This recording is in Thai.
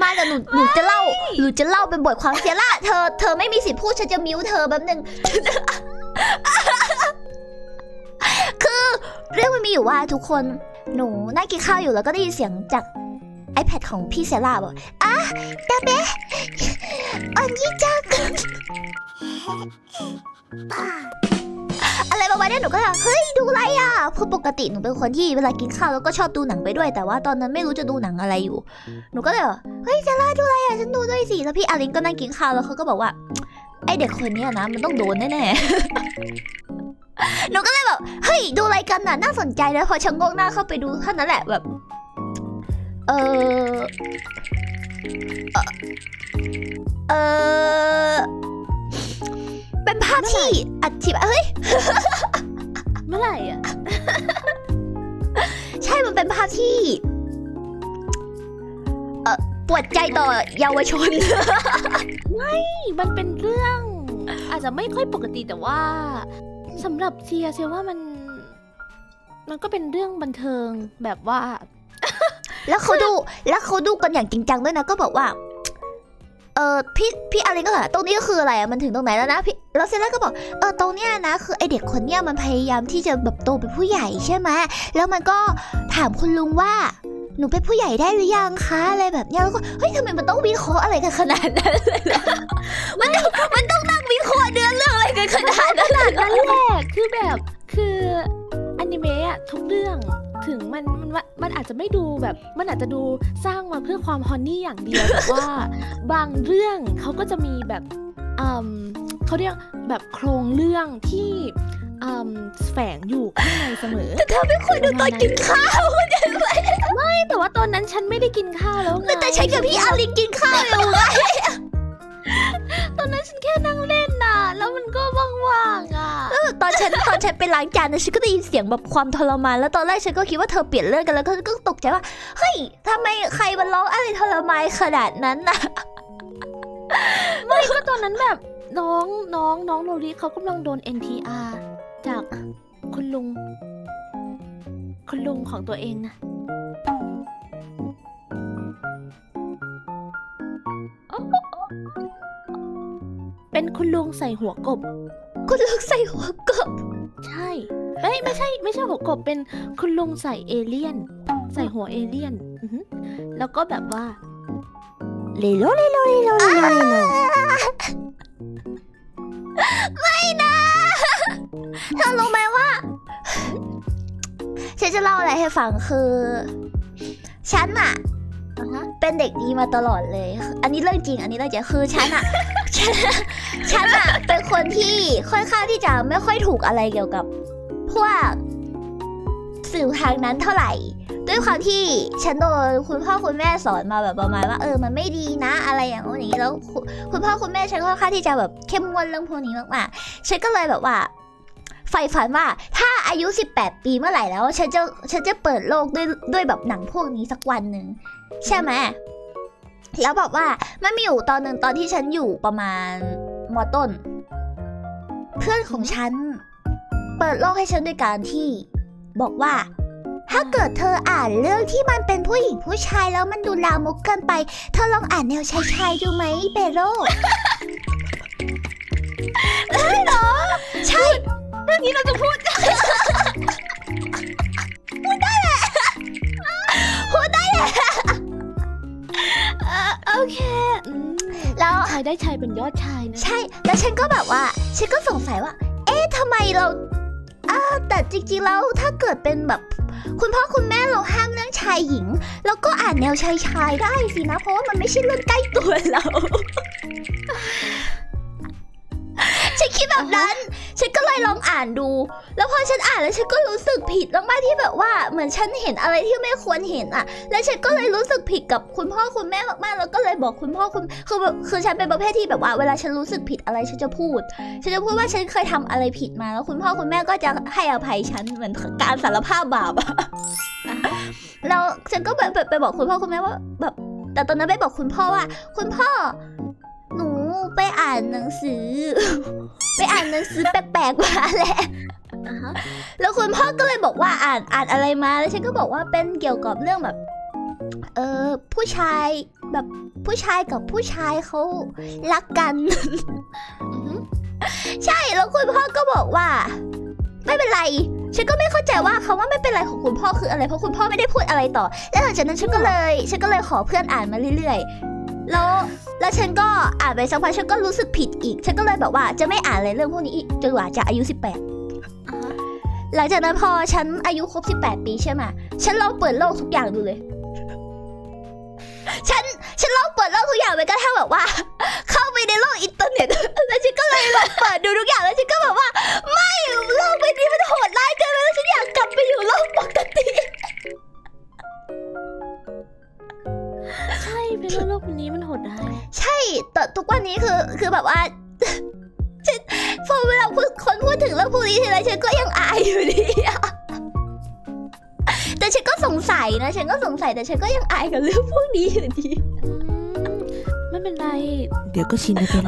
มาแต่หนูหนูจะเล่าหนูจะเล่าเป็นบทความเสียละเธอเธอไม่มีสิทธิ์พูดฉันจะมิวเธอแป๊บนึง คือเรื่องมันมีอยู่ว่าทุกคนหนูนั่งกินข้าวอยู่แล้วก็ได้ยินเสียงจาก iPad ของพี่เซล่าบอกอะดาเบะอันนี้จัง อะไรประมาณเนี้ยหนูก็แบบเฮ้ยดูอะไรอะเพราะปกติหนูเป็นคนที่เวลากินข้าวแล้วก็ชอบดูหนังไปด้วย แต่ว่าตอนนั้นไม่รู้จะดูหนังอะไรอยู่ หนูก็เลยแบบเฮ้ยเซล่าดูอะไรอะฉันดูด้วยสิแล้วพี่อารินก็นั่งกินข้าวแล้วเขาก็บอกว่าไอเด็กคนนี้นะมันต้องโดนแน่ๆ หนูก็เลยแบบเฮ้ยดูอะไรกันน่ะน่าสนใจนะพอชะโงกหน้าเข้าไปดูเท่านั้นแหละแบบ เออเอ่อ ที่อธิบายเฮ้ย เมื่อไหร่อะ ใช่มันเป็นภาพที่ เออปวดใจต่อเยาวชนมันเป็นเรื่อง อาจจะไม่ค่อยปกติแต่ว่าสำหรับเซียเซียว่ามัน มันก็เป็นเรื่องบันเทิงแบบว่า แล้วเขาดู แล้วเขาดูกันอย่างจริงจังด้วยนะก็บอกว่าเออพี่พี่อะไรก็เหรอตรงนี้ก็คืออะไรอะมันถึงตรงไหนแล้วนะพี่แล้วเซล่าก็บอกเออตรงเนี้ยนะคือไอเด็กคนเนี้ยมันพยายามที่จะแบบโตเป็นผู้ใหญ่ใช่ไหมแล้วมันก็ถามคุณลุงว่าหนูเป็นผู้ใหญ่ได้หรือยังคะอะไรแบบเนี้ยแล้วก็เฮ้ยทำไมมันต้องวิเคราะห์อะไรกันขนาดนั้นเลยล่ะมันต้องมันต้องนั่งวิเคราะห์เนื้อเรื่องอะไรกันขนาดนั้นเลยเหรอนั่นแหละคือแบบคืออนิเมะทุกเรื่องถึงมันมันว่า จจะไม่ดูแบบ มันอาจจะดูสร้างมาเพื่อความฮอนนี่อย่างเดียวแต่ว่าบางเรื่องเขาก็จะมีแบบอืมเขาเรียกแบบโครงเรื่องที่อืมแฝงอยู่ข้างในเสมอแต่เธอไม่ควรดูตอนกินข้าวแต่ว่าตอนนั้นฉันไม่ได้กินข้าวแล้วไงแต่ฉันกับพี่อารินกินข้าวอยู่ไง ตอนนั้นฉันแค่นั่งเล่นน่ะ แล้วมันก็ว่างๆอะตอนฉันตอนฉันไปล้างจานนะฉันก็ได้ยินเสียงแบบความทรมาน แล้วตอนแรกฉันก็คิดว่าเธอเปลี่ยนเรื่องกันแล้วก็ก็ตกใจว่า เฮ้ยทำไมใครมันร้องอะไรทรมานขนาดนั้นน่ะ ไม่ก็ตอนนั้นแบบน้องน้องน้องโนริเขากำลังโดน NTR จากคุณลุง คุณลุงของตัวเองนะ เป็นคุณลุงใส่หัวกบ คุณลูกใส่หัวกบ ใช่เอ้ยไม่ใช่ ไม่ใช่หัวกบเป็นคุณลุงใส่เอเลี่ยน ใส่หัวเอเลี่ยนอือหือแล้วก็แบบว่าเลโลเลโลเลโลเลโลเลโลไม่นะเธอรู้ไหมว่า ฉันจะเล่าอะไรให้ฟังคือ ฉันอะอะฮะ เป็นเด็กดีมาตลอดเลย อันนี้เรื่องจริง อันนี้เรื่องจริงคือฉันอะฉันฉันอะเป็นคนที่ค่อนข้างที่จะไม่ค่อยถูกอะไรเกี่ยวกับ พวกสื่อทางนั้นเท่าไหร่ ด้วยความที่ฉันโดนคุณพ่อคุณแม่สอนมาแบบประมาณว่าเออมันไม่ดีนะ อะไรอย่างนู้นอย่างนี้แล้วคุณคุณพ่อคุณแม่ฉันค่อนข้างที่จะแบบเข้มงวดเรื่องพวกนี้มากๆฉันก็เลยแบบว่าใฝ่ฝันว่าถ้าอายุ 18 ปีเมื่อไหร่แล้ว ฉันจะฉันจะเปิดโลกด้วยด้วยแบบหนังพวกนี้สักวันหนึ่ง ใช่ไหมแล้วแบบว่ามันมีอยู่ตอนหนึ่งตอนที่ฉันอยู่ประมาณมอต้น เพื่อนของฉัน เปิดโลกให้ฉันด้วยการที่ บอกว่า ถ้าเกิดเธออ่านเรื่องที่มันเป็นผู้หญิงผู้ชายแล้วมันดูลามกเกินไป เธอลองอ่านแนวชายชายๆดูไหมเปโร่ได้เหรอ ใช่เรื่องนี้เราจะพูดพูดายได้ชายเป็นยอดชายนะ ใช่ แล้วฉันก็แบบว่า ฉันก็สงสัยว่า เอ๊ะทำไมเราอ่าแต่จริงๆ แล้วถ้าเกิดเป็นแบบ คุณพ่อคุณแม่เราห้ามเรื่องชายหญิง แล้วก็อ่านแนวชายชายๆได้สินะ เพราะว่ามันไม่ใช่เรื่องใกล้ตัวเรา ฉันคิดแบบนั้น ฉันก็เลยลองอ่านดู แล้วพอฉันอ่านแล้วฉันก็รู้สึกผิดมากๆที่แบบว่าเหมือนฉันเห็นอะไรที่ไม่ควรเห็นอะ แล้วฉันก็เลยรู้สึกผิดกับคุณพ่อคุณแม่มากๆ แล้วก็เลยบอกคุณพ่อคุณคือแบบคือฉันเป็นประเภทที่แบบว่าเวลาฉันรู้สึกผิดอะไรฉันจะพูด ฉันจะพูดว่าฉันเคยทำอะไรผิดมาแล้วคุณพ่อคุณแม่ก็จะให้อภัยฉันเหมือนการสารภาพบาปอะแล้วฉันก็แบบไปบอกคุณพ่อคุณแม่ว่าแบบแต่ตอนนั้นไปบอกคุณพ่อว่า คุณพ่อ ไปอ่านหนังสือ ไปอ่านหนังสือแปลกๆมาแหละอ่าฮะแล้วคุณพ่อก็เลยบอกว่าอ่านอ่านอะไรมาแล้วฉันก็บอกว่าเป็นเกี่ยวกับเรื่องแบบ เออผู้ชายแบบผู้ชายกับผู้ชายเขารักกันอือหือใช่แล้วคุณพ่อก็บอกว่า ไม่เป็นไรฉันก็ไม่เข้าใจว่าคำว่าไม่เป็นไรของคุณพ่อคืออะไรเพราะคุณพ่อไม่ได้พูดอะไรต่อ แล้วหลังจากนั้นฉันก็เลย ฉันก็เลยขอเพื่อนอ่านมาเรื่อยๆ แล้วแล้วฉันก็อ่านไปสักพักฉันก็รู้สึกผิดอีก ฉันก็เลยแบบว่าจะไม่อ่านอะไรเรื่องพวกนี้อีกจนกว่าจะอายุ 18อ่าฮะหลังจากนั้นพอฉันอายุครบ 18 ปีใช่ไหมฉันลองเปิดโลกทุกอย่างดูเลย ฉันฉันลองเปิดโลกทุกอย่างไปก็ทั่งแบบว่า เข้าไปในโลกอินเทอร์เน็ตแล้วฉันก็เลยแบบเปิดดูทุกอย่างแล้วฉันก็แบบว่า ไม่โลกใบนี้มันโหดร้ายเกิน ถึงเรื่องพวกนี้ทีไรฉันก็ยังอายอยู่ดีอะแต่ฉันก็สงสัยนะ ฉันก็สงสัยแต่ฉันก็ยังอายกับเรื่องพวกนี้อยู่ดีอืมไม่เป็นไร เดี๋ยวก็ชินไปแล้ว